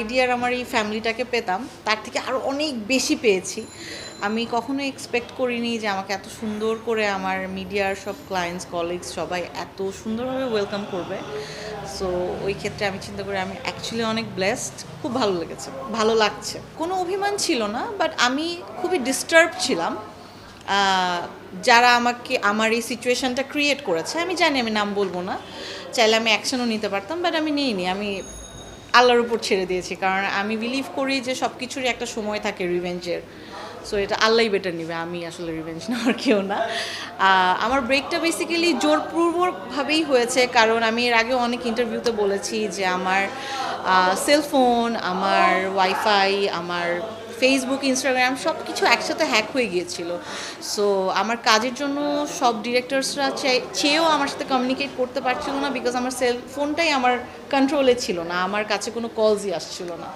আইডিয়ার আমার এই ফ্যামিলিটাকে পেতাম, তার থেকে আরও অনেক বেশি পেয়েছি। আমি কখনো এক্সপেক্ট করিনি যে আমাকে এত সুন্দর করে আমার মিডিয়ার সব ক্লায়েন্টস কলিগস সবাই এত সুন্দরভাবে ওয়েলকাম করবে। সো ওই ক্ষেত্রে আমি চিন্তা করি আমি অ্যাকচুয়ালি অনেক ব্লেসড খুব ভালো লেগেছে, ভালো লাগছে। কোনো অভিমান ছিল না বাট আমি খুবই ডিস্টার্ব ছিলাম। যারা আমাকে, আমার এই সিচুয়েশনটা ক্রিয়েট করেছে, আমি জানি আমি নাম বলব না, চাইলে আমি অ্যাকশনও নিতে পারতাম বাট আমি নিইনি। আমি আল্লাহর উপর ছেড়ে দিয়েছি। কারণ আমি বিলিভ করি যে সব কিছুরই একটা সময় থাকে রিভেঞ্জের সো এটা আল্লাহই বেটার নিবে, আমি আসলে রিভেঞ্জ নেওয়ার কেউ না। আমার ব্রেকটা বেসিক্যালি জোরপূর্বকভাবেই হয়েছে, কারণ আমি এর আগে অনেক ইন্টারভিউতে বলেছি যে আমার সেলফোন আমার ওয়াইফাই আমার ফেসবুক ইনস্টাগ্রাম সব কিছু একসাথে হ্যাক হয়ে গিয়েছিল। সো আমার কাজের জন্য সব ডিরেক্টরসরা চেয়েও আমার সাথে কমিউনিকেট করতে পারছিল না বিকজ আমার সেল ফোনটাই আমার কন্ট্রোলে ছিল না, আমার কাছে কোনো কলসই আসছিল না।